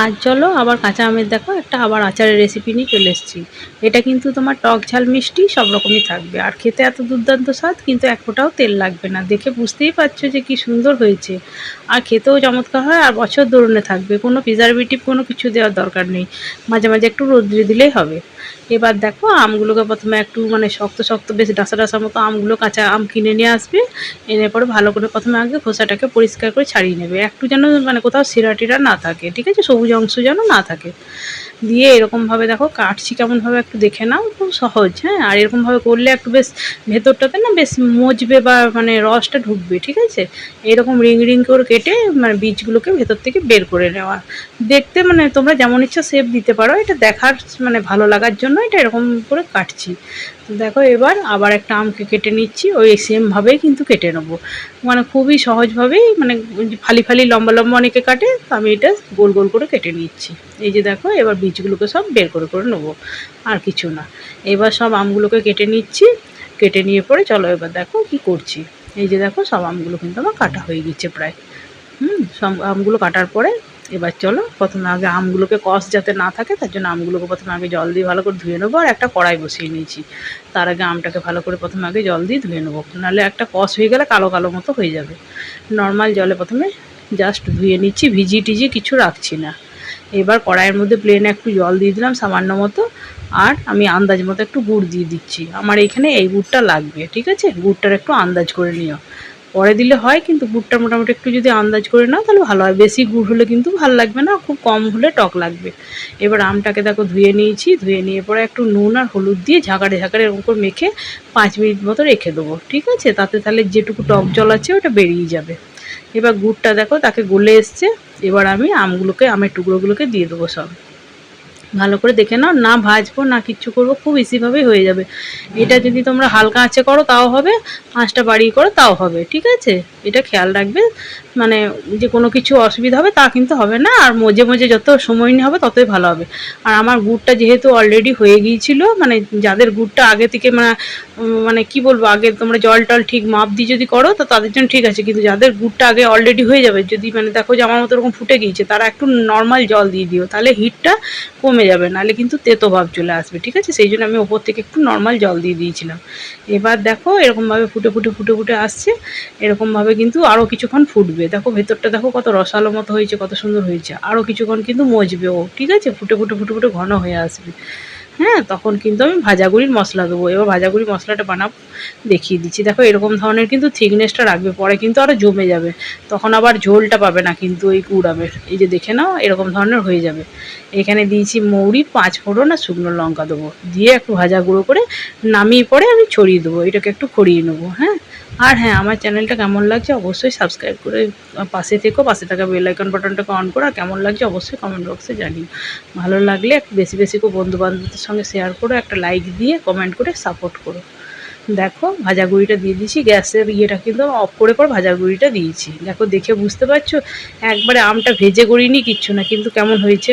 আর চলো, আবার কাঁচা আমের দেখো, একটা আবার আচারের রেসিপি নিয়ে চলে এসেছি। এটা কিন্তু তোমার টক ঝাল মিষ্টি, সব রকমই থাকবে। আর খেতে এত দুর্দান্ত স্বাদ, কিন্তু এক ফোঁটাও তেল লাগবে না। দেখে বুঝতেই পারছ যে কি সুন্দর হয়েছে। আর খেতেও চমৎকার হয়, আর বছর দরুনে থাকবে। কোনো প্রিজারভেটিভ কোনো কিছু দেওয়ার দরকার নেই। মাঝে মাঝে একটু রোদ্রে দিলেই হবে। এবার দেখো আমগুলোকে প্রথমে একটু মানে শক্ত শক্ত বেশ ডাসা ডাসা মতো আমগুলো কাঁচা আম কিনে নিয়ে আসবে। এনে পরে ভালো করে প্রথমে আগে খোসাটাকে পরিষ্কার করে ছাড়িয়ে নেবে। একটু যেন মানে কোথাও সিরা টিরা না থাকে, ঠিক আছে? সবুজ অংশ যেন না থাকে। দিয়ে এরকমভাবে দেখো কাটছি কেমনভাবে একটু দেখে নাও, খুব সহজ হ্যাঁ? আর এরকমভাবে করলে একটু বেশ ভেতরটাতে না বেশ মজবে বা মানে রসটা ঢুকবে, ঠিক আছে? এরকম রিং রিং করে কেটে মানে বীজগুলোকে ভেতর থেকে বের করে নেওয়া। দেখতে মানে তোমরা যেমন ইচ্ছা শেপ দিতে পারো। এটা দেখার মানে ভালো লাগার জন্য এটা এরকম করে কাটছি। তো দেখো এবার আবার একটা আমকে কেটে নিচ্ছি, ওই সেমভাবেই কিন্তু কেটে নেব। মানে খুবই সহজভাবেই মানে ফালি ফালি লম্বা লম্বা অনেকে কাটে, তো আমি এটা গোল গোল করে কেটে নিচ্ছি। এই যে দেখো, এবার বীজগুলোকে সব বের করে করে নেব, আর কিছু না। এবার সব আমগুলোকে কেটে নিচ্ছি, কেটে নিয়ে পরে চলো এবার দেখো কি করছি। এই যে দেখো সব আমগুলো কিন্তু আমার কাটা হয়ে গেছে প্রায়। হুম, সব আমগুলো কাটার পরে এবার চলো, প্রথমে আগে আমগুলোকে কষ যাতে না থাকে, তার জন্য আমগুলোকে প্রথমে আগে জল দিয়ে ভালো করে ধুয়ে নেব, আর একটা কড়াই বসিয়ে নিয়েছি। তার আগে আমটাকে ভালো করে প্রথমে আগে জল দিয়ে ধুয়ে নেব, নাহলে একটা কষ হয়ে গেলে কালো কালো মতো হয়ে যাবে। নর্মাল জলে প্রথমে জাস্ট ধুয়ে নিচ্ছি, ভিজিয়ে টিজিয়ে কিছু রাখছি না। এবার কড়াইয়ের মধ্যে প্লেনে একটু জল দিয়ে দিলাম সামান্য মতো, আর আমি আন্দাজ মতো একটু গুড় দিয়ে দিচ্ছি। আমার এখানে এই গুড়টা লাগবে, ঠিক আছে? গুড়টার একটু আন্দাজ করে নিও। পরে দিলে হয়, কিন্তু গুড়টা মোটামুটি একটু যদি আন্দাজ করে নাও তাহলে ভালো হয়। বেশি গুড় হলে কিন্তু ভালো লাগবে না, খুব কম হলে টক লাগবে। এবার আমটাকে দেখো ধুয়ে নিয়েছি, ধুয়ে নিয়ে পরে একটু নুন আর হলুদ দিয়ে ঝাঁকারে ঝাঁকারে এরকম করে মেখে পাঁচ মিনিট মতো রেখে দেবো, ঠিক আছে? তাতে তাহলে যেটুকু টক জল আছে ওটা বেরিয়ে যাবে। এবার গুড়টা দেখো তাকে গলে এসছে, এবার আমি আমগুলোকে, আমের টুকরোগুলোকে দিয়ে দেবো সব। ভালো করে দেখে নাও, না ভাজবো, না কিচ্ছু করব, খুব ইজিভাবেই হয়ে যাবে। এটা যদি তোমরা হালকা আঁচে করো, তাও হবে, আঁচটা বাড়িয়ে করো, তাও হবে, ঠিক আছে? এটা খেয়াল রাখবে মানে যে কোনো কিছু অসুবিধা হবে, তা কিন্তু হবে না, আর মজে মজে যত সময় নিয়ে হবে, ততই ভালো হবে। আর আমার গুড়টা যেহেতু অলরেডি হয়ে গিয়েছিল মানে যাদের গুড়টা আগে থেকে মানে মানে কি বলব, আগে তোমরা জল টল ঠিক মাপ দিয়ে যদি করো, তো তাদের জন্য ঠিক আছে, কিন্তু যাদের গুড়টা আগে অলরেডি হয়ে যাবে, যদি মানে দেখো যে আমার মতো এরকম ফুটে গিয়েছে, তারা একটু নর্মাল জল দিয়ে দিও, তাহলে হিটটা কমে যাবে, নাহলে কিন্তু তেতো ভাব চলে আসবে, ঠিক আছে? সেই জন্য আমি ওপর থেকে একটু নর্মাল জল দিয়ে দিয়েছিলাম। এবার দেখো এরকমভাবে ফুটে ফুটে ফুটে ফুটে আসছে, এরকমভাবে কিন্তু আরও কিছুক্ষণ ফুটবে। দেখো ভেতরটা দেখো কত রসালো মতো হয়েছে, কত সুন্দর হয়েছে। আরও কিছুক্ষণ কিন্তু মজবে ও ঠিক আছে? ফুটে ফুটে ফুটে ফুটে ঘন হয়ে আসবে। হ্যাঁ তখন কিন্তু আমি ভাজাগুড়ির মশলা দেবো। এবার ভাজাগুড়ি মশলাটা বানাবো, দেখিয়ে দিচ্ছি। দেখো, এরকম ধরনের কিন্তু থিকনেসটা রাখবে, পরে কিন্তু আরও জমে যাবে। তখন আবার ঝোলটা পাবে না কিন্তু ওই কুড়ামের এই যে দেখে নাও, এরকম ধরনের হয়ে যাবে। এখানে দিয়েছি মৌরি, পাঁচ ফোড়ন আর শুকনো লঙ্কা দেবো। দিয়ে একটু ভাজা গুঁড়ো করে নামিয়ে পরে আমি ছড়িয়ে দেবো। এটাকে একটু খড়িয়ে নেব হ্যাঁ? আর হ্যাঁ আমার চ্যানেলটা কেমন লাগছে অবশ্যই সাবস্ক্রাইব করে পাশে থেকো, পাশে থাকা বেল আইকন বাটনটাকে অন করা কেমন লাগছে অবশ্যই কমেন্ট বক্সে জানিও। ভালো লাগলে একটু বেশি বেশি করে বন্ধু বান্ধবদের সঙ্গে শেয়ার করো, একটা লাইক দিয়ে কমেন্ট করে সাপোর্ট করো। দেখো ভাজা গুঁড়িটা দিয়ে দিয়েছি, গ্যাসের ইয়েটা কিন্তু অফ করে পর ভাজা গুঁড়িটা দিয়েছি। দেখো, দেখে বুঝতে পারছ? একবারে আমটা ভেজে করিনি, কিচ্ছু না, কিন্তু কেমন হয়েছে?